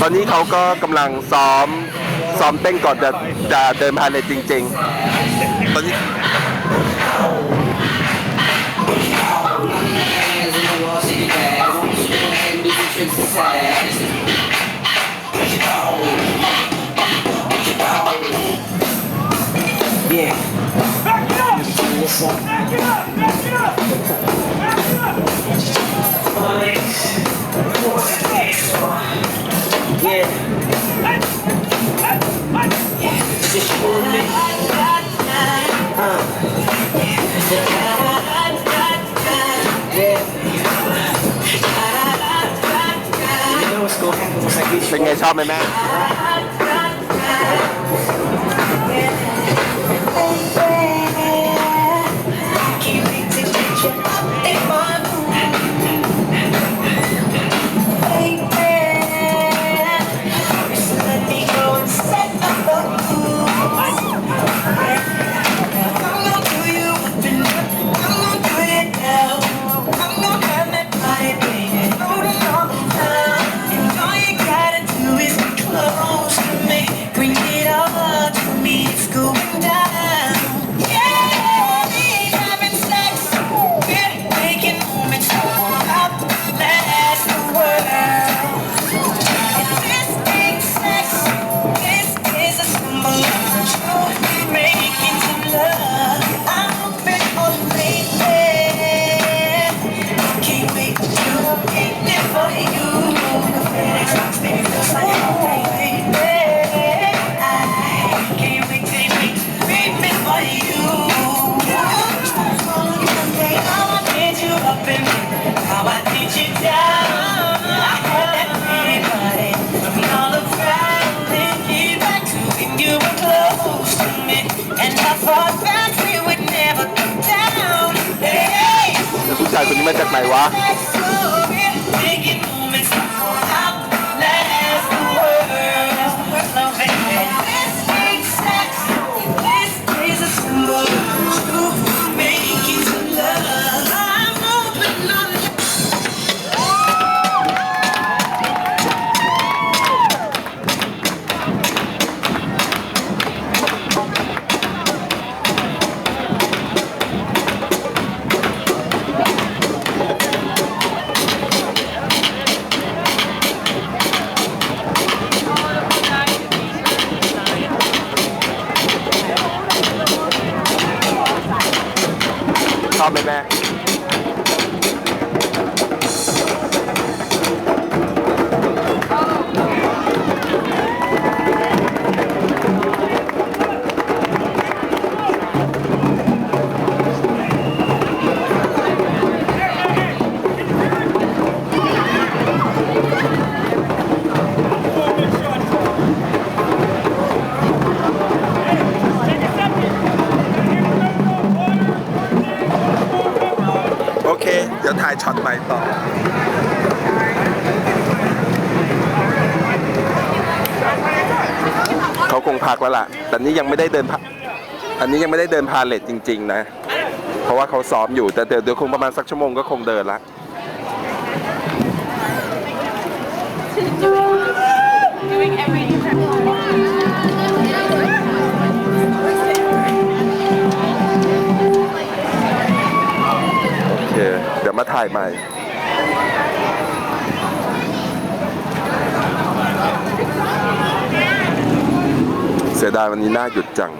ตอนนี้เขาก็กำลังซ้อมซ้อมเต้นก่อนจะจะเดินพาเลทจริง ๆ ตอนนี้ เป็นไงชอบไหมแม่ Bring go ผู้ชายคนนี้มาจากไหนวะ ชอบ เคเดี๋ยวถ่ายช็อตใหม่ต่อเขาคงพักแล้วล่ะ แต่นี่ยังไม่ได้เดินพาอันนี้ยังไม่ได้เดินพาเลทจริง ๆ นะ เพราะว่าเขาซ้อมอยู่ แต่เดี๋ยวเดี๋ยวคงประมาณสักชั่วโมงก็คงเดินละ ใหม่เสียดายวันนี้น่าหยุดจัง